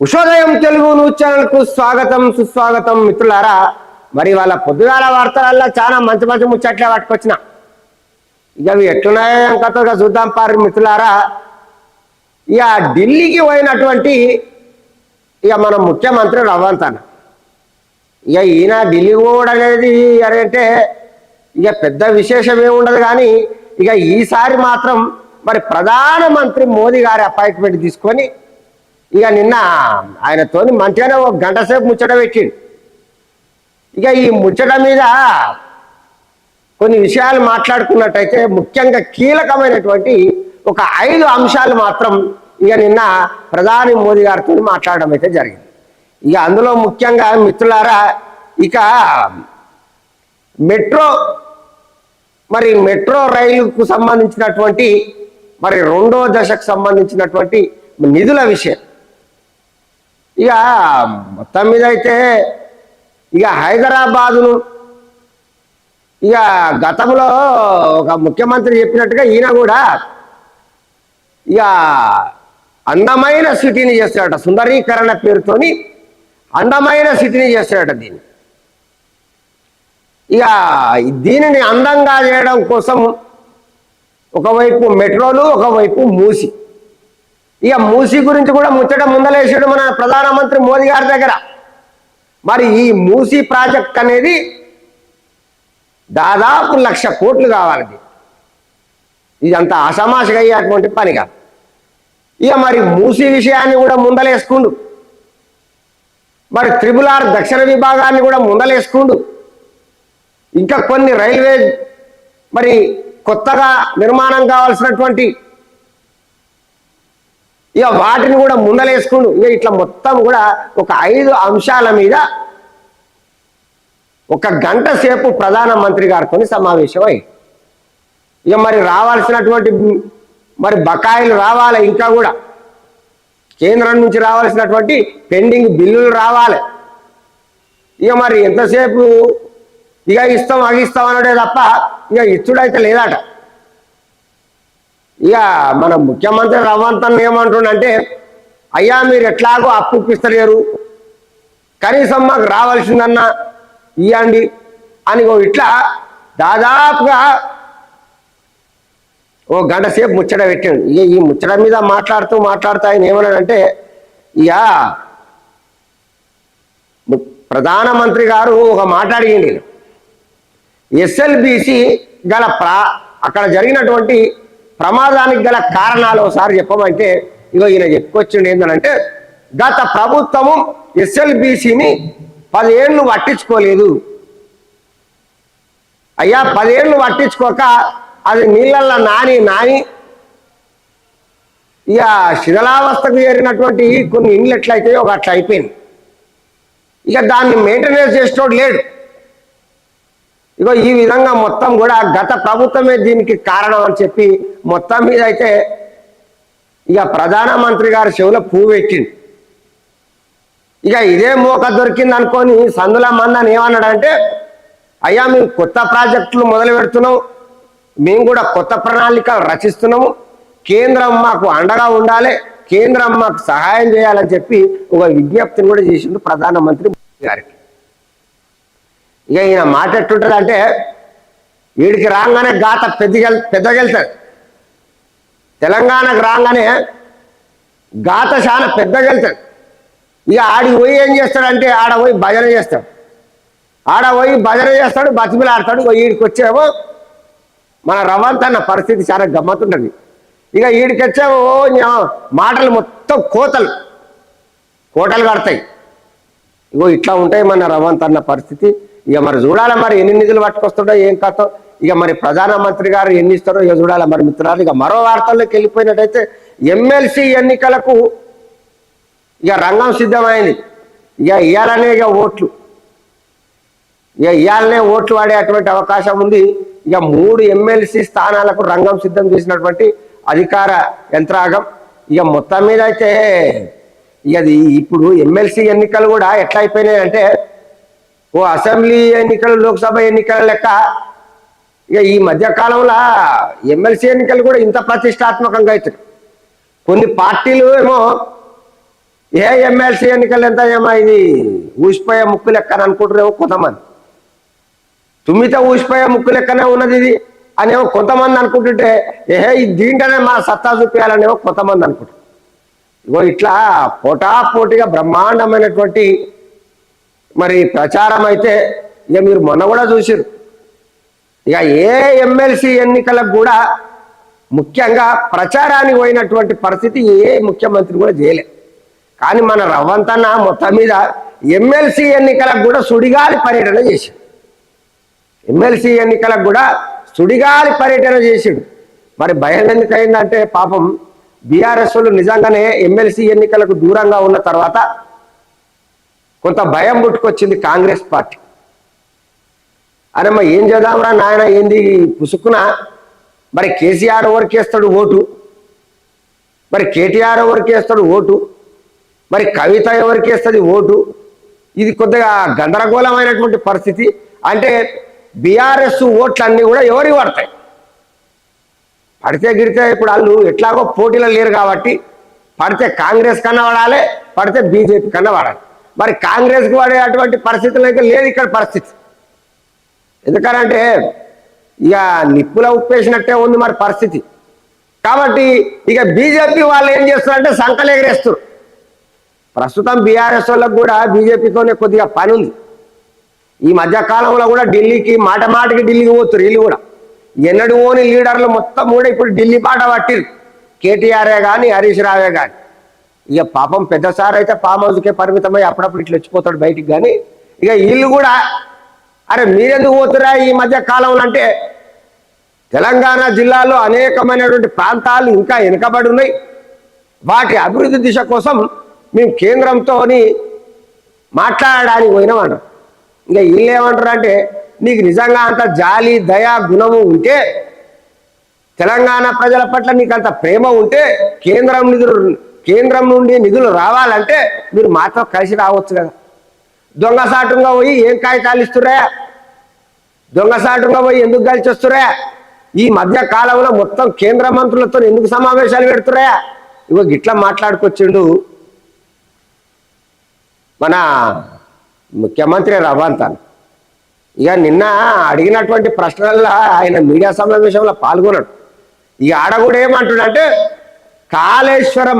ఉషోదయం Telugu news ఛానల్కు స్వాగతం సుస్వాగతం మిత్రులారా. మరి వాళ్ళ పొద్దుగాల వార్తలల్లో చాలా మంచి మంచి ముచ్చట్లే పట్టుకొచ్చిన. ఇక అవి ఎట్లున్నాయో ఇంకతోగా చూద్దాం పారు మిత్రులారా. ఇక ఢిల్లీకి పోయినటువంటి ఇక మన ముఖ్యమంత్రి రవంత్ అన్న ఇక ఈయన ఢిల్లీ పోవడం అనేది అంటే ఇక పెద్ద విశేషం ఏముండదు ఉండదు కానీ ఇక ఈసారి మాత్రం మరి ప్రధానమంత్రి మోదీ గారి అపాయింట్మెంట్ తీసుకొని ఇక నిన్న ఆయనతోని మంచిగానే ఒక గంట సేపు ముచ్చట పెట్టిండు. ఇక ఈ ముచ్చట మీద కొన్ని విషయాలు మాట్లాడుకున్నట్టయితే ముఖ్యంగా కీలకమైనటువంటి ఒక ఐదు అంశాలు మాత్రం ఇక నిన్న ప్రధాని మోదీ గారితో మాట్లాడడం అయితే జరిగింది. ఇక అందులో ముఖ్యంగా మిత్రులారా ఇక మెట్రో మరి మెట్రో రైలుకు సంబంధించినటువంటి మరి రెండో దశకు సంబంధించినటువంటి నిధుల విషయం. ఇక మొత్తం మీద అయితే ఇక హైదరాబాదును ఇక గతంలో ఒక ముఖ్యమంత్రి చెప్పినట్టుగా ఈయన కూడా ఇక అందమైన సిటీని చేస్తాడట. సుందరీకరణ పేరుతోని అందమైన సిటీని చేస్తాడట దీన్ని. ఇక దీనిని అందంగా చేయడం కోసం ఒకవైపు మెట్రోలు ఒకవైపు మూసి. ఇక మూసి గురించి కూడా ముచ్చట ముందలేసాడు మన ప్రధానమంత్రి మోదీ గారి దగ్గర. మరి ఈ మూసి ప్రాజెక్ట్ అనేది దాదాపు లక్ష కోట్లు కావాలి ఇది. ఇదంతా అసమాసగా అయ్యేటువంటి పని కాదు. ఇక మరి మూసి విషయాన్ని కూడా ముందలేసుకుండు. మరి త్రిపుల్ ఆర్ దక్షిణ విభాగాన్ని కూడా ముందలేసుకుండు. ఇంకా కొన్ని రైల్వే మరి కొత్తగా నిర్మాణం కావాల్సినటువంటి ఇక వాటిని కూడా ముందలేసుకుండు. ఇక ఇట్లా మొత్తం కూడా ఒక ఐదు అంశాల మీద ఒక గంట సేపు ప్రధానమంత్రి గారితో సమావేశం అయ్యి ఇక మరి రావాల్సినటువంటి మరి బకాయిలు రావాలి ఇంకా కూడా? కేంద్రం నుంచి రావాల్సినటువంటి పెండింగ్ బిల్లులు రావాలి. ఇక మరి ఎంతసేపు ఇక ఇస్తాం అగిస్తాం అనడే తప్ప ఇక ఇచ్చుడైతే లేదట. ఇక మన ముఖ్యమంత్రి రవంతన్ ఏమంటుండంటే అయ్యా మీరు ఎట్లాగో అప్పు ఇప్పిస్తలేరు. కనీసం మాకు రావాల్సిందన్నా ఇవ్వండి అని ఇట్లా దాదాపుగా ఓ గంట సేపు ముచ్చట పెట్టాడు. ఇక ఈ ముచ్చట మీద మాట్లాడుతూ మాట్లాడుతూ ఆయన ఏమన్నాడంటే ఇక ప్రధానమంత్రి గారు ఒక మాట అడిగింది ఎస్ఎల్బిసి గల ప్రా అక్కడ జరిగినటువంటి ప్రమాదానికి గల కారణాలు ఒకసారి చెప్పమంటే ఇగో ఈయన చెప్పుకొచ్చిండు ఏంటంటే గత ప్రభుత్వము ఎస్ఎల్బిసిని పదేళ్ళు పట్టించుకోలేదు. అయ్యా పదేళ్ళు పట్టించుకోక అది నీళ్ళల్లో నాని నాని. ఇక శిథిలావస్థకు చేరినటువంటి కొన్ని ఇండ్లు ఎట్లయితే ఒక అట్లా అయిపోయింది. ఇక దాన్ని మెయింటెనెన్స్ చేసేటోడు లేడు. ఇగో ఈ విధంగా మొత్తం కూడా గత ప్రభుత్వమే దీనికి కారణం అని చెప్పి మొత్తం మీద అయితే ఇక ప్రధానమంత్రి గారి చెవులో పువ్వు పెట్టిండు. ఇక ఇదే మోక దొరికింది అనుకొని సందుల మందని ఏమన్నాడంటే అయ్యా మేము కొత్త ప్రాజెక్టులు మొదలు పెడుతున్నాం. మేము కూడా కొత్త ప్రణాళికలు రచిస్తున్నాము. కేంద్రం మాకు అండగా ఉండాలి. కేంద్రం మాకు సహాయం చేయాలని చెప్పి ఒక విజ్ఞప్తిని కూడా చేసిండు ప్రధానమంత్రి గారికి. ఇక ఈయన మాట ఎట్టుంటుంది అంటే వీడికి రాగానే గాత పెద్దగెల్ పెద్దగెళ్తాడు తెలంగాణకు రాగానే గాత చాలా పెద్దగెళ్తాడు ఇక ఆడికి పోయి ఏం చేస్తాడంటే ఆడ పోయి భజన చేస్తాడు. ఆడ పోయి భజన చేస్తాడు బతిమిలాడతాడు వీడికి వచ్చేమో మన రవంత్ అన్న పరిస్థితి చాలా గమ్మత్తుంటుంది. ఇక వీడికి వచ్చేమో ఓ మాటలు మొత్తం కోతలు కోటలు కడతాయి. ఇగో ఇట్లా ఉంటాయి మన రవంత్ అన్న పరిస్థితి. ఇక మరి చూడాలి మరి ఎన్ని నిధులు పట్టుకొస్తాడో ఏం కథ? ఇక మరి ప్రధానమంత్రి గారు ఎన్ని ఇస్తారో ఇక చూడాలి మరి మిత్రులు ఇక మరో వార్తల్లోకి వెళ్ళిపోయినట్టయితే ఎమ్మెల్సీ ఎన్నికలకు ఇక రంగం సిద్ధమైంది. ఇక ఇవ్వాలనే ఇక ఓట్లు. ఇక ఇవాళనే ఓట్లు వాడేటువంటి అవకాశం ఉంది. ఇక మూడు ఎమ్మెల్సీ స్థానాలకు రంగం సిద్ధం చేసినటువంటి అధికార యంత్రాంగం. ఇక మొత్తం మీద అయితే ఇక అది ఇప్పుడు ఎమ్మెల్సీ ఎన్నికలు కూడా ఎట్లా అయిపోయినాయి అంటే ఓ అసెంబ్లీ ఎన్నికలు లోక్సభ ఎన్నికల లెక్క ఇక ఈ మధ్య కాలంలో ఎమ్మెల్సీ ఎన్నికలు కూడా ఇంత ప్రతిష్టాత్మకంగా అవుతాయి కొన్ని పార్టీలు ఏమో ఏ ఎమ్మెల్సీ ఎన్నికలు ఎంత ఏమో ఇది ఊసిపోయే ముక్కు లెక్కన అనుకుంటారేమో కొంతమంది. తుమ్మితే ఊసిపోయే ముక్కు లెక్కనే ఉన్నది ఇది అనేమో కొంతమంది అనుకుంటుంటే ఏహే దీంట్లోనే మా సత్తా చూపించాలనేమో కొంతమంది అనుకుంటారు ఇగో ఇట్లా పోటాపోటీగా బ్రహ్మాండమైనటువంటి మరి ప్రచారం అయితే ఇక మీరు మొన్న కూడా చూసారు ఇక ఏ ఎమ్మెల్సీ ఎన్నికలకు కూడా ముఖ్యంగా ప్రచారానికి పోయినటువంటి పరిస్థితి ఏ ముఖ్యమంత్రి కూడా చేయలే. కానీ మన రవ్వంతన్న మొత్తం మీద ఎమ్మెల్సీ ఎన్నికలకు కూడా సుడిగాలి పర్యటన చేశాడు. ఎమ్మెల్సీ ఎన్నికలకు కూడా సుడిగాలి పర్యటన చేసిండు మరి భయం ఎందుకైందంటే పాపం బీఆర్ఎస్ నిజంగానే ఎమ్మెల్సీ ఎన్నికలకు దూరంగా ఉన్న తర్వాత కొంత భయం పుట్టుకొచ్చింది కాంగ్రెస్ పార్టీ. అరే ఏం చేద్దాంరా నాయన ఏంది పుసుకున మరి కేసీఆర్ ఎవరికేస్తాడు ఓటు? మరి కేటీఆర్ ఎవరికేస్తాడు ఓటు? మరి కవిత ఎవరికి వేస్తుంది ఓటు? ఇది కొద్దిగా గందరగోళమైనటువంటి పరిస్థితి. అంటే బీఆర్ఎస్ ఓట్లన్నీ కూడా ఎవరికి పడతాయి? పడితే గిడితే ఇప్పుడు వాళ్ళు ఎట్లాగో పోటీలో లేరు కాబట్టి పడితే కాంగ్రెస్ కన్నా పడాలి పడితే బీజేపీ కన్నా పడాలి మరి కాంగ్రెస్కి వాడే అటువంటి పరిస్థితులు అయితే లేదు ఇక్కడ పరిస్థితి. ఎందుకనంటే ఇక నిప్పుల ఉప్పేసినట్టే ఉంది మరి పరిస్థితి. కాబట్టి ఇక బీజేపీ వాళ్ళు ఏం చేస్తారంటే సంకలు ఎగరేస్తారు ప్రస్తుతం బీఆర్ఎస్ వాళ్ళకు కూడా బీజేపీతోనే కొద్దిగా పని ఉంది. ఈ మధ్య కాలంలో కూడా ఢిల్లీకి మాట మాటకి ఢిల్లీకి పోతురు వీళ్ళు కూడా. ఎన్నడూ ఓని లీడర్లు మొత్తం కూడా ఇప్పుడు ఢిల్లీ పాట పట్టిరు కేటీఆర్ఏ కానీ హరీష్ రావే కానీ ఇక పాపం పెద్దసారి అయితే ఫామ్ హౌస్కే పరిమితమై అప్పుడప్పుడు ఇట్లా వచ్చిపోతాడు బయటికి కానీ ఇక వీళ్ళు కూడా అరే మీరెందుకు పోతురా ఈ మధ్య కాలంలో అంటే తెలంగాణ జిల్లాలో అనేకమైనటువంటి ప్రాంతాలు ఇంకా వెనుకబడి ఉన్నాయి. వాటి అభివృద్ధి దిశ కోసం మేము కేంద్రంతో మాట్లాడడానికి పోయినామన్న. ఇంకా వీళ్ళు ఏమంటారు అంటే నీకు నిజంగా అంత జాలి దయ గుణము ఉంటే తెలంగాణ ప్రజల పట్ల నీకు అంత ప్రేమ ఉంటే కేంద్రం నిధులు కేంద్రం నుండి నిధులు రావాలంటే మీరు మాతో కలిసి రావచ్చు కదా. దొంగసాటుగా పోయి ఏం కాగితాలు ఇస్తురా దొంగసాటుగా పోయి ఎందుకు కలిసి వస్తురా ఈ మధ్య కాలంలో మొత్తం కేంద్ర మంత్రులతో ఎందుకు సమావేశాలు పెడుతురా ఇగో గిట్లా మాట్లాడుకొచ్చిండు మన ముఖ్యమంత్రి రవాంతాన్ ఇక నిన్న అడిగినటువంటి ప్రశ్నల్లో ఆయన మీడియా సమావేశంలో పాల్గొన్నాడు. ఇక ఆడ కూడా ఏమంటుడంటే కాళేశ్వరం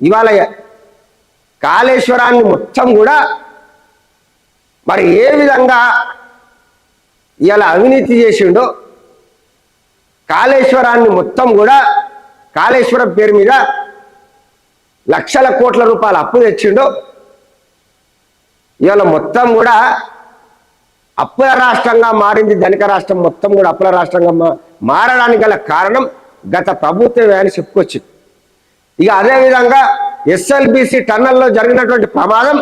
ఇవాళ కాళేశ్వరాన్ని మొత్తం కూడా మరి ఏ విధంగా ఇవాళ అవినీతి చేసిండో కాళేశ్వరాన్ని మొత్తం కూడా కాళేశ్వరం పేరు మీద లక్షల కోట్ల రూపాయల అప్పు తెచ్చిండో ఇవాళ మొత్తం కూడా అప్పుల రాష్ట్రంగా మారింది ధనిక రాష్ట్రం మొత్తం కూడా అప్పుల రాష్ట్రంగా మారడానికి గల కారణం గత ప్రభుత్వమే అని చెప్పుకొచ్చింది. ఇక అదేవిధంగా ఎస్ఎల్బిసి టన్నల్లో జరిగినటువంటి ప్రమాదం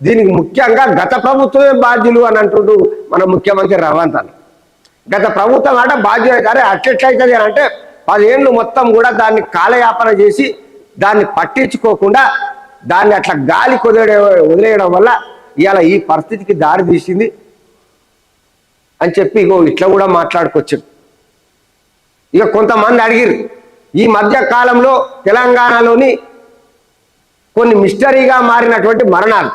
దీనికి ముఖ్యంగా గత ప్రభుత్వమే బాధ్యులు అని అంటుంటూ మన ముఖ్యమంత్రి రవంత్ అన్న. గత ప్రభుత్వం అంటే బాధ్యులు అరే అట్లెట్లయితుంది అని అంటే పదేళ్ళు మొత్తం కూడా దాన్ని కాలయాపన చేసి దాన్ని పట్టించుకోకుండా దాన్ని అట్లా గాలి కుదిరే వదిలేయడం వల్ల ఇవాళ ఈ పరిస్థితికి దారి తీసింది అని చెప్పి ఇగో ఇట్లా కూడా మాట్లాడుకొచ్చారు ఇక కొంతమంది అడిగిరు ఈ మధ్య కాలంలో తెలంగాణలోని కొన్ని మిస్టరీగా మారినటువంటి మరణాలు.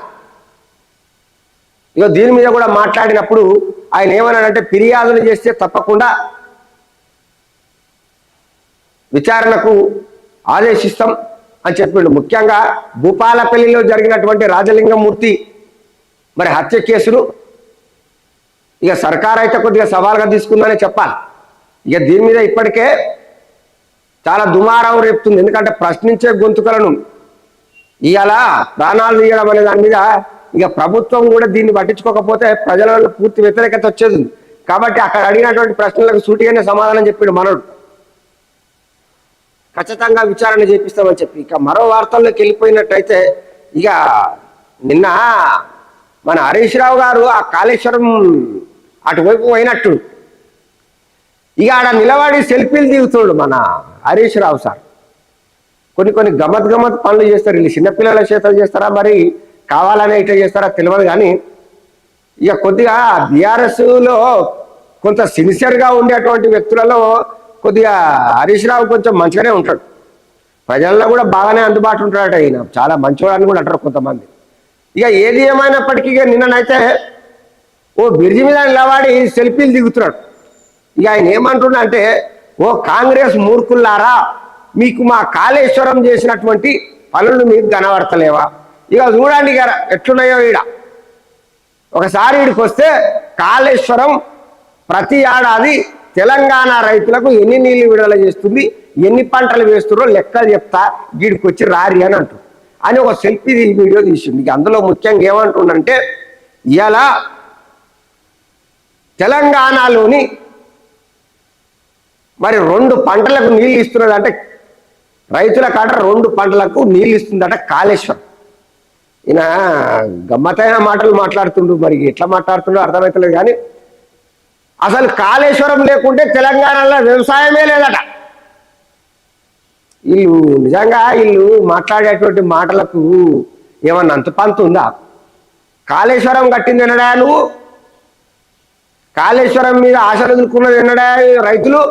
ఇక దీని మీద కూడా మాట్లాడినప్పుడు ఆయన ఏమన్నాడంటే ఫిర్యాదులు చేస్తే తప్పకుండా విచారణకు ఆదేశిస్తాం అని చెప్పిండు. ముఖ్యంగా భూపాలపల్లిలో జరిగినటువంటి రాజలింగమూర్తి మరి హత్య కేసులు ఇక సర్కార్ అయితే కొద్దిగా సవాల్గా తీసుకుందని చెప్పాలి. ఇక దీని మీద ఇప్పటికే చాలా దుమారం రేపుతుంది. ఎందుకంటే ప్రశ్నించే గొంతుకలను ఇవాళ ప్రాణాలు తీయడం అనే దాని మీద ఇక ప్రభుత్వం కూడా దీన్ని పట్టించుకోకపోతే ప్రజలలో పూర్తి వ్యతిరేకత వచ్చేది. కాబట్టి అక్కడ అడిగినటువంటి ప్రశ్నలకు సూటిగానే సమాధానం చెప్పాడు మనోడు. ఖచ్చితంగా విచారణ చేపిస్తామని చెప్పి. ఇక మరో వార్తల్లోకి వెళ్ళిపోయినట్టయితే ఇక నిన్న మన హరీష్ రావు గారు ఆ కాళేశ్వరం అటువైపు పోయినట్టు. ఇక ఆడ నిలబడి సెల్ఫీలు దిగుతాడు మన హరీష్ రావు సార్. కొన్ని కొన్ని గమ్మత్ గమ్మత్ పనులు చేస్తారు. వీళ్ళు చిన్నపిల్లల చేతలు చేస్తారా మరి? కావాలనే ఇట్లా చేస్తారా? తెలియదు కానీ ఇక కొద్దిగా బీఆర్ఎస్లో కొంత సిన్సియర్గా ఉండేటువంటి వ్యక్తులలో కొద్దిగా హరీష్ రావు కొంచెం మంచిగానే ఉంటాడు. ప్రజల్లో కూడా బాగానే అందుబాటు ఉంటాడట ఈయన. చాలా మంచివాడని కూడా అంటారు కొంతమంది. ఇక ఏది ఏమైనప్పటికీ నిన్ననైతే ఓ బ్రిడ్జి మీద నిలబడి సెల్ఫీలు దిగుతున్నాడు. ఇక ఆయన ఏమంటున్నా అంటే ఓ కాంగ్రెస్ మూర్ఖుల్లారా మీకు మా కాళేశ్వరం చేసినటువంటి పనులు మీకు కనబడతలేవా? ఇక చూడండి గారు ఎట్లున్నాయో ఈడ. ఒకసారి ఈడికి వస్తే కాళేశ్వరం ప్రతి ఏడాది తెలంగాణ రైతులకు ఎన్ని నీళ్ళు విడుదల చేస్తుంది ఎన్ని పంటలు వేస్తున్నారో లెక్కలు చెప్తా వీడికి వచ్చి రారి అని అంటారు అని ఒక సెల్ఫీ వీడియో తీసింది. అందులో ముఖ్యంగా ఏమంటుండంటే ఇలా తెలంగాణలోని మరి రెండు పంటలకు నీళ్ళు ఇస్తున్నదంటే రైతుల కాట రెండు పంటలకు నీళ్ళు ఇస్తుందట కాళేశ్వరం. ఈయన గమ్మతైన మాటలు మాట్లాడుతుండు మరి ఎట్లా మాట్లాడుతుండో అర్థమవుతలేదు కానీ అసలు కాళేశ్వరం లేకుంటే తెలంగాణలో వ్యవసాయమే లేదట. వీళ్ళు నిజంగా వీళ్ళు మాట్లాడేటువంటి మాటలకు ఏమన్నా అంత పంత ఉందా? కాళేశ్వరం కట్టింది ఎన్నడా నువ్వు? కాళేశ్వరం మీద ఆశలు ఎదుర్కొన్నది ఎన్నడా రైతులు?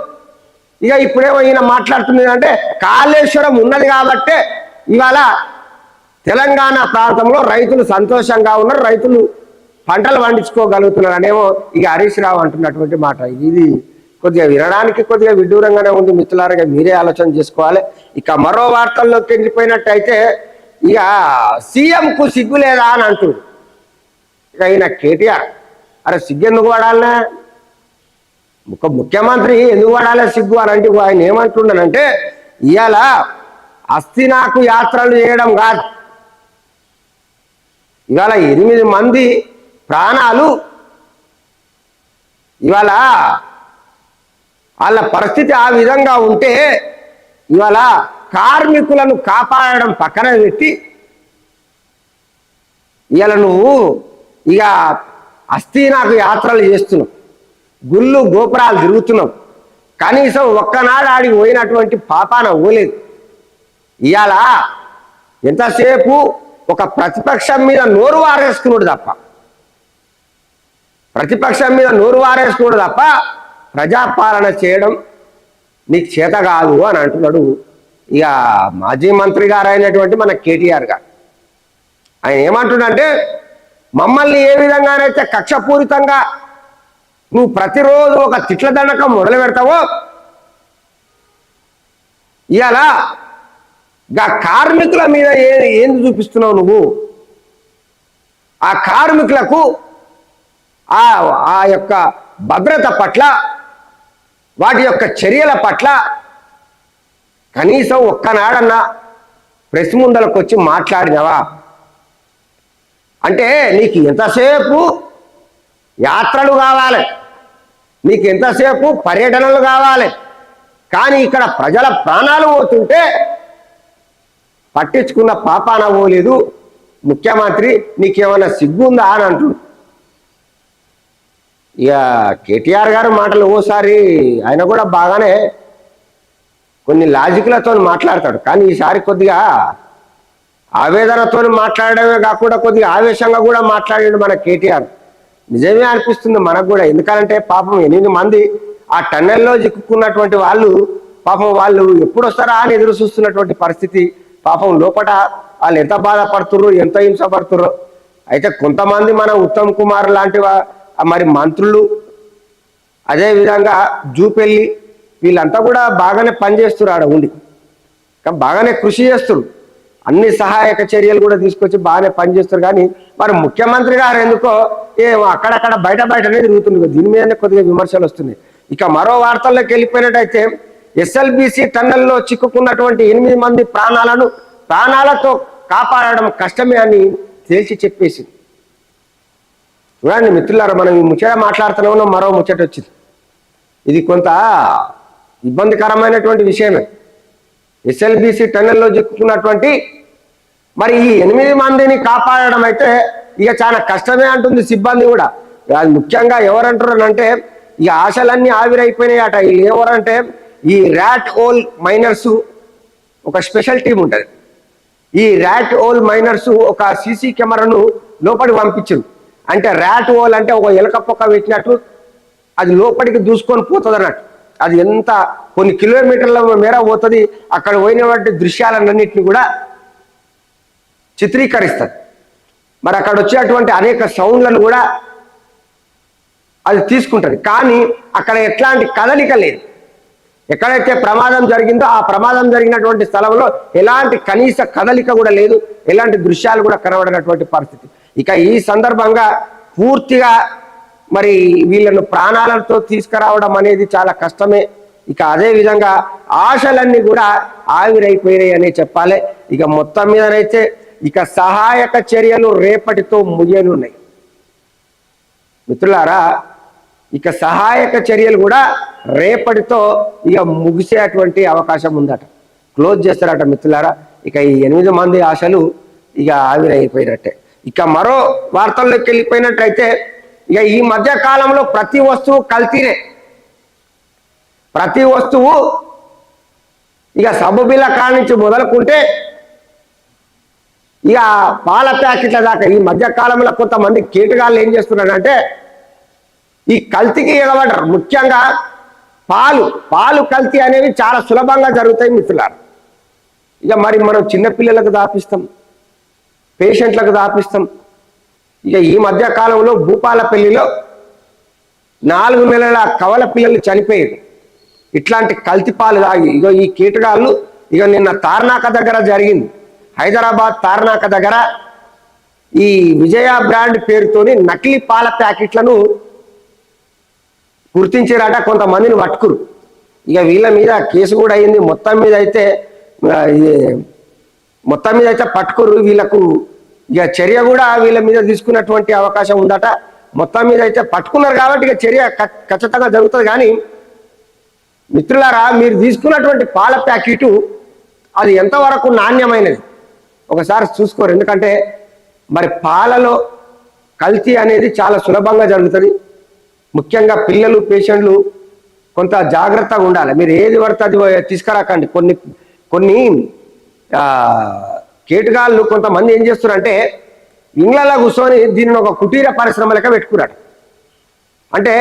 ఇక ఇప్పుడేమో ఈయన మాట్లాడుతున్నది అంటే కాళేశ్వరం ఉన్నది కాబట్టే ఇవాళ తెలంగాణ ప్రాంతంలో రైతులు సంతోషంగా ఉన్నారు రైతులు పంటలు పండించుకోగలుగుతున్నారు అనేమో ఇక హరీష్ రావు అంటున్నటువంటి మాట. ఇది కొద్దిగా వినడానికి కొద్దిగా విడ్డూరంగానే ఉంది మిత్రులారగా మీరే ఆలోచన చేసుకోవాలి. ఇక మరో వార్తల్లోకి వెళ్ళిపోయినట్టయితే ఇక సీఎంకు సిగ్గు లేదా అని అంటుడు ఇక ఈయన కేటీఆర్. అరే సిగ్గు ఎందుకు పడాలనే? ఒక ముఖ్యమంత్రి ఎందుకు పడాలి సిగ్గు అని అంటే ఆయన ఏమంటుండనంటే ఇవాళ అస్థినాకు యాత్రలు చేయడం కాదు. ఇవాళ ఎనిమిది మంది ప్రాణాలు ఇవాళ వాళ్ళ పరిస్థితి ఆ విధంగా ఉంటే ఇవాళ కార్మికులను కాపాడడం పక్కన పెట్టి ఇవాళ నువ్వు ఇక అస్థి నాకు యాత్రలు చేస్తున్నావు. గుళ్ళు గోపురాలు తిరుగుతున్నాం. కనీసం ఒక్కనాడు ఆడికి పోయినటువంటి పాపాన పోలేదు ఇవాళ ఎంతసేపు ఒక ప్రతిపక్షం మీద నోరు వారేసుకున్నాడు తప్ప ప్రతిపక్షం మీద నోరు వారేసుకున్నాడు తప్ప ప్రజాపాలన చేయడం నీకు చేత కాదు అని అంటున్నాడు ఇక మాజీ మంత్రి గారు అయినటువంటి మన కేటీఆర్ గారు. ఆయన ఏమంటున్నాడంటే మమ్మల్ని ఏ విధంగానైతే కక్షపూరితంగా నువ్వు ప్రతిరోజు ఒక తిట్ల దండకం మొదలు పెడతావో? ఇలా గా కార్మికుల మీద ఏ ఏంది చూపిస్తున్నావు నువ్వు? ఆ కార్మికులకు ఆ ఆ యొక్క భద్రత పట్ల వాటి యొక్క చర్యల పట్ల కనీసం ఒక్కనాడన్నా ప్రెస్ ముందలకు వచ్చి మాట్లాడినావా? అంటే నీకు ఎంతసేపు యాత్రలు కావాలి. నీకు ఎంతసేపు పర్యటనలు కావాలి. కానీ ఇక్కడ ప్రజల ప్రాణాలు పోతుంటే పట్టించుకున్న పాపాన పోలేదు. ముఖ్యమంత్రి నీకేమైనా సిగ్గుందా అని అంటుడు ఇక కేటీఆర్ గారు మాటలు ఓసారి ఆయన కూడా బాగానే కొన్ని లాజిక్లతో మాట్లాడతాడు. కానీ ఈసారి కొద్దిగా ఆవేదనతో మాట్లాడడమే కాకుండా కొద్దిగా ఆవేశంగా కూడా మాట్లాడాడు మన కేటీఆర్. నిజమే అనిపిస్తుంది మనకు కూడా. ఎందుకంటే పాపం ఎనిమిది మంది ఆ టన్నెల్లో చిక్కుకున్నటువంటి వాళ్ళు పాపం వాళ్ళు ఎప్పుడు వస్తారా అని ఎదురు చూస్తున్నటువంటి పరిస్థితి. పాపం లోపల వాళ్ళు ఎంత బాధపడుతుర్రు ఎంత హింసపడుతుర్రు అయితే కొంతమంది మన ఉత్తమ్ కుమార్ లాంటి మరి మంత్రులు అదేవిధంగా జూపెల్లి వీళ్ళంతా కూడా బాగానే పనిచేస్తున్నారు ఆడ ఉండి. బాగానే కృషి చేస్తున్నారు అన్ని సహాయక చర్యలు కూడా తీసుకొచ్చి బాగానే పనిచేస్తారు. కానీ మరి ముఖ్యమంత్రి గారు ఎందుకో ఏ అక్కడక్కడ బయట బయటనే తిరుగుతుంది దీని మీదనే కొద్దిగా విమర్శలు వస్తున్నాయి. ఇక మరో వార్తల్లోకి వెళ్ళిపోయినట్టయితే ఎస్ఎల్బిసి టన్నెల్లో చిక్కుకున్నటువంటి ఎనిమిది మంది ప్రాణాలను ప్రాణాలతో కాపాడడం కష్టమే అని తేల్చి చెప్పేసింది. చూడండి మిత్రులారా మనం ఈ ముచ్చట మాట్లాడుతున్నామో మరో ముచ్చట వచ్చింది. ఇది కొంత ఇబ్బందికరమైనటువంటి విషయమే. ఎస్ఎల్బిసి టన్నెల్లో చిక్కుకున్నటువంటి మరి ఈ ఎనిమిది మందిని కాపాడడం అయితే ఇక చాలా కష్టమే అంటుంది సిబ్బంది కూడా. అది ముఖ్యంగా ఎవరంటారు అంటే ఈ ఆశలన్నీ ఆవిరైపోయినాయి అట వీళ్ళు ఎవరంటే ఈ ర్యాట్ ఓల్ మైనర్స్ ఒక స్పెషల్ టీం ఉంటుంది. ఈ ర్యాట్ ఓల్ మైనర్స్ ఒక సీసీ కెమెరాను లోపలికి పంపించారు. అంటే ర్యాట్ ఓల్ అంటే ఒక ఎలక పొక్క పెట్టినట్టు అది లోపలికి దూసుకొని పోతుంది అన్నట్టు అది ఎంత కొన్ని కిలోమీటర్ల మేర పోతుంది అక్కడ పోయినటువంటి దృశ్యాలన్నింటినీ కూడా చిత్రీకరిస్తుంది. మరి అక్కడ వచ్చేటువంటి అనేక సౌండ్లను కూడా అది తీసుకుంటుంది. కానీ అక్కడ ఎట్లాంటి కదలిక లేదు. ఎక్కడైతే ప్రమాదం జరిగిందో ఆ ప్రమాదం జరిగినటువంటి స్థలంలో ఎలాంటి కనీస కదలిక కూడా లేదు ఎలాంటి దృశ్యాలు కూడా కనబడినటువంటి పరిస్థితి. ఇక ఈ సందర్భంగా పూర్తిగా మరి వీళ్ళను ప్రాణాలతో తీసుకురావడం అనేది చాలా కష్టమే. ఇక అదే విధంగా ఆశలన్నీ కూడా ఆవిరైపోయినాయి అనే చెప్పాలి. ఇక మొత్తం మీదనైతే ఇక సహాయక చర్యలు రేపటితో ముగియనున్నాయి. మిత్రులారా ఇక సహాయక చర్యలు కూడా రేపటితో ఇక ముగిసేటువంటి అవకాశం ఉందట. క్లోజ్ చేస్తారట మిత్రులారా ఇక ఈ ఎనిమిది మంది ఆశలు ఇక ఆవిరైపోయినట్టే. ఇక మరో వార్తల్లోకి వెళ్ళిపోయినట్లయితే ఇక ఈ మధ్య కాలంలో ప్రతి వస్తువు కల్తీనే. ప్రతి వస్తువు ఇక సబ్బు బిల్ల కాడ నుంచి మొదలుకుంటే ఇక పాల ప్యాకెట్ల దాకా ఈ మధ్య కాలంలో కొంతమంది కీటకాలు ఏం చేస్తున్నారంటే ఈ కల్తీకి ఎగబడ్డారు. ముఖ్యంగా పాలు పాలు కల్తీ అనేవి చాలా సులభంగా జరుగుతాయి మిత్రులారు. ఇక మరి మనం చిన్నపిల్లలకు దాపిస్తాం పేషెంట్లకు దాపిస్తాం ఇక ఈ మధ్య కాలంలో భూపాలపల్లిలో నాలుగు నెలల కవల పిల్లలు చనిపోయారు. ఇట్లాంటి కల్తీ పాలు తాగి ఇక ఈ కీటకాలు ఇక నిన్న తార్నాక దగ్గర జరిగింది. హైదరాబాద్ తార్నాక దగ్గర ఈ విజయ బ్రాండ్ పేరుతోని నకిలీ పాల ప్యాకెట్లను గుర్తించారట కొంతమందిని పట్టుకురు. ఇక వీళ్ళ మీద కేసు కూడా అయింది. మొత్తం మీద అయితే మొత్తం మీద అయితే పట్టుకురు. వీళ్ళకు ఇక చర్య కూడా వీళ్ళ మీద తీసుకున్నటువంటి అవకాశం ఉందట. మొత్తం మీద అయితే పట్టుకున్నారు కాబట్టి ఇక చర్య ఖచ్చితంగా జరుగుతుంది కానీ మిత్రులారా మీరు తీసుకున్నటువంటి పాల ప్యాకెట్ అది ఎంతవరకు నాణ్యమైనది? ఒకసారి చూసుకోరు. ఎందుకంటే మరి పాలలో కల్తీ అనేది చాలా సులభంగా జరుగుతుంది. ముఖ్యంగా పిల్లలు పేషెంట్లు కొంత జాగ్రత్తగా ఉండాలి. మీరు ఏది పడితే అది తీసుకురాకండి. కొన్ని కొన్ని కేటుగాళ్ళు కొంతమంది ఏం చేస్తున్నారంటే ఇండ్లలో కూర్చొని దీనిని ఒక కుటీర పరిశ్రమ లెక్క పెట్టుకున్నాడు. అంటే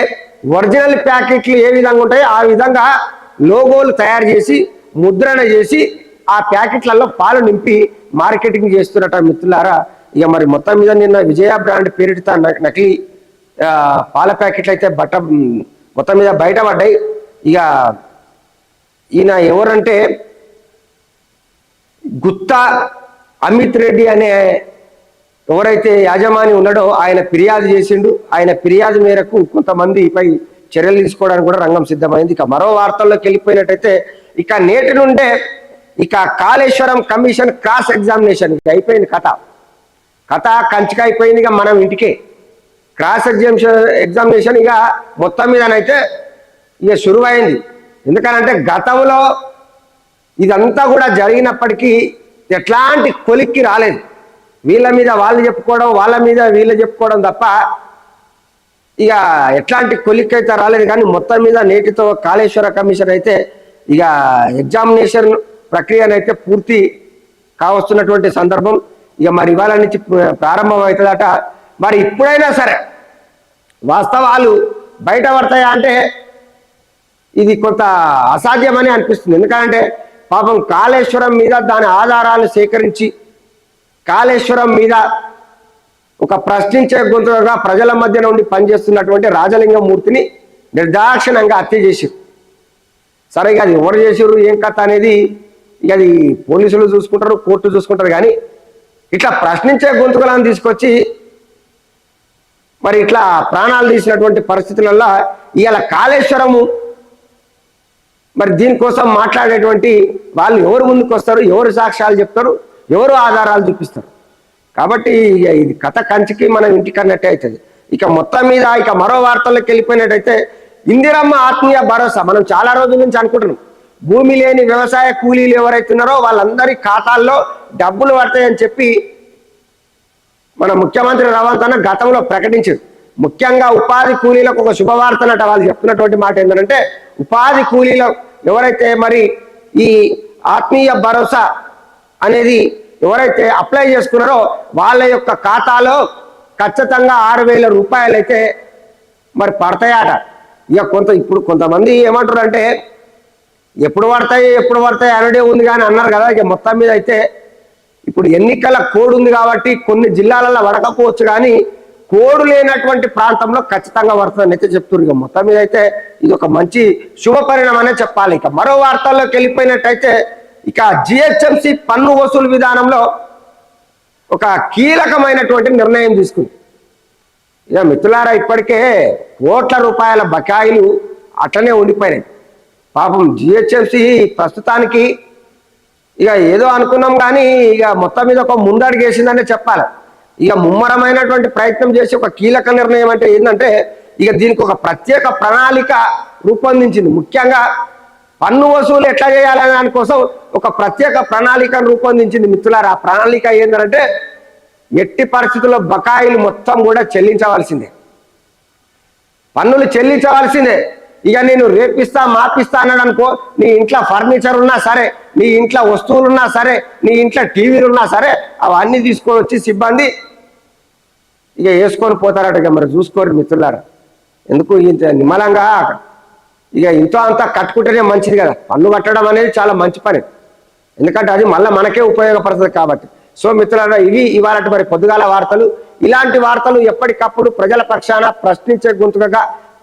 ఒరిజినల్ ప్యాకెట్లు ఏ విధంగా ఉంటాయో ఆ విధంగా లోగోలు తయారు చేసి ముద్రణ చేసి ఆ ప్యాకెట్లలో పాలు నింపి మార్కెటింగ్ చేస్తున్నట మిత్రులారా. ఇక మరి మొత్తం మీద నిన్న విజయ బ్రాండ్ పేరిట నకిలీ పాల ప్యాకెట్లు అయితే బట్ట మొత్తం మీద బయటపడ్డాయి. ఇక ఈయన ఎవరంటే గుత్తా అమిత్ రెడ్డి అనే ఎవరైతే యాజమాని ఉన్నాడో ఆయన ఫిర్యాదు చేసిండు. ఆయన ఫిర్యాదు మేరకు కొంతమందిపై చర్యలు తీసుకోవడానికి కూడా రంగం సిద్ధమైంది. ఇక మరో వార్తల్లోకి వెళ్ళిపోయినట్టయితే ఇక నేటి నుండే ఇక కాళేశ్వరం కమిషన్ క్రాస్ ఎగ్జామినేషన్ ఇక అయిపోయింది కథ. కథ కంచిక అయిపోయింది ఇక మనం ఇంటికే. క్రాస్ ఎగ్జామిషన్ ఎగ్జామినేషన్ ఇక మొత్తం మీదనైతే ఇక శురువైంది ఎందుకనంటే గతంలో ఇదంతా కూడా జరిగినప్పటికీ ఎట్లాంటి కొలిక్కి రాలేదు. వీళ్ళ మీద వాళ్ళు చెప్పుకోవడం వాళ్ళ మీద వీళ్ళు చెప్పుకోవడం తప్ప ఇక ఎట్లాంటి కొలిక్ అయితే రాలేదు. కానీ మొత్తం మీద నేటితో కాళేశ్వర కమిషన్ అయితే ఇక ఎగ్జామినేషన్ ప్రక్రియనైతే పూర్తి కావస్తున్నటువంటి సందర్భం. ఇక మరి ఇవాళ నుంచి ప్రారంభం అవుతుందట మరి ఇప్పుడైనా సరే వాస్తవాలు బయట పడతాయా అంటే ఇది కొంత అసాధ్యమని అనిపిస్తుంది. ఎందుకంటే పాపం కాళేశ్వరం మీద దాని ఆధారాలు సేకరించి కాళేశ్వరం మీద ఒక ప్రశ్నించే గొంతుగా ప్రజల మధ్య నుండి పనిచేస్తున్నటువంటి రాజలింగమూర్తిని నిర్దాక్షిణంగా హత్య చేశారు. సరే అది ఎవరు చేశారు ఏం కథ అనేది ఇక అది పోలీసులు చూసుకుంటారు కోర్టు చూసుకుంటారు కానీ ఇట్లా ప్రశ్నించే గొంతుకలను తీసుకొచ్చి మరి ఇట్లా ప్రాణాలు తీసినటువంటి పరిస్థితులలో ఇవాళ కాళేశ్వరము మరి దీనికోసం మాట్లాడేటువంటి వాళ్ళు ఎవరు ముందుకు వస్తారు? ఎవరు సాక్ష్యాలు చెప్తారు? ఎవరు ఆధారాలు చూపిస్తారు? కాబట్టి ఇది కథ కంచికి మనం ఇంటికి అన్నట్టే అవుతుంది. ఇక మొత్తం మీద ఇక మరో వార్తల్లోకి వెళ్ళిపోయినట్టయితే ఇందిరమ్మ ఆత్మీయ భరోసా. మనం చాలా రోజుల నుంచి అనుకుంటున్నాం. భూమి లేని వ్యవసాయ కూలీలు ఎవరైతే ఉన్నారో వాళ్ళందరి ఖాతాల్లో డబ్బులు పడతాయని చెప్పి మన ముఖ్యమంత్రి రేవంత్ గతంలో ప్రకటించారు. ముఖ్యంగా ఉపాధి కూలీలకు ఒక శుభవార్తనట వాళ్ళు చెప్తున్నటువంటి మాట ఏంటంటే ఉపాధి కూలీలు ఎవరైతే మరి ఈ ఆత్మీయ భరోసా అనేది ఎవరైతే అప్లై చేసుకున్నారో వాళ్ళ యొక్క ఖాతాలో ఖచ్చితంగా ఆరు వేల రూపాయలు అయితే మరి పడతాయట. ఇక కొంత ఇప్పుడు కొంతమంది ఏమంటారు అంటే ఎప్పుడు పడతాయి ఎప్పుడు పడతాయి అనడే ఉంది కానీ అన్నారు కదా ఇక మొత్తం మీద అయితే ఇప్పుడు ఎన్నికల కోడ్ ఉంది కాబట్టి కొన్ని జిల్లాలలో పడకపోవచ్చు కానీ కోడు లేనటువంటి ప్రాంతంలో ఖచ్చితంగా పడుతుందని అయితే చెప్తున్నారు. ఇక మొత్తం మీద అయితే ఇది ఒక మంచి శుభ పరిణామనే చెప్పాలి. ఇక మరో వార్తల్లోకి వెళ్ళిపోయినట్టయితే ఇక జిహెచ్ఎంసి పన్ను వసూలు విధానంలో ఒక కీలకమైనటువంటి నిర్ణయం తీసుకుంది. ఇక మిత్రులారా ఇప్పటికే కోట్ల రూపాయల బకాయిలు అట్లనే ఉండిపోయినాయి. పాపం జిహెచ్ఎంసి ప్రస్తుతానికి ఇక ఏదో అనుకున్నాం కానీ ఇక మొత్తం మీద ఒక ముందడుగు వేసిందనే చెప్పాలి. ఇక ముమ్మరమైనటువంటి ప్రయత్నం చేసి ఒక కీలక నిర్ణయం అంటే ఏంటంటే ఇక దీనికి ఒక ప్రత్యేక ప్రణాళిక రూపొందించింది. ముఖ్యంగా పన్ను వసూలు ఎట్లా చేయాలనే దానికోసం ఒక ప్రత్యేక ప్రణాళికను రూపొందించింది మిత్రులారు. ఆ ప్రణాళిక ఏంటంటే ఎట్టి పరిస్థితుల్లో బకాయిలు మొత్తం కూడా చెల్లించవలసిందే. పన్నులు చెల్లించవలసిందే. ఇక నేను రేపిస్తా మాపిస్తా అన్నాడు అనుకో నీ ఇంట్లో ఫర్నిచర్ ఉన్నా సరే నీ ఇంట్లో వస్తువులు ఉన్నా సరే నీ ఇంట్లో టీవీలు ఉన్నా సరే అవన్నీ తీసుకొని వచ్చి సిబ్బంది ఇక వేసుకొని పోతారట ఇక మరి చూసుకోరు మిత్రులారా. ఎందుకు ఇంత నిమ్మలంగా? ఇక ఇంతో అంతా కట్టుకుంటేనే మంచిది కదా. పన్ను కట్టడం అనేది చాలా మంచి పని. ఎందుకంటే అది మళ్ళీ మనకే ఉపయోగపడుతుంది కాబట్టి. సో మిత్రులారా ఇవి ఇవాళ మరి పొద్దుగాల వార్తలు. ఇలాంటి వార్తలు ఎప్పటికప్పుడు ప్రజల పక్షాన ప్రశ్నించే గొంతుకగా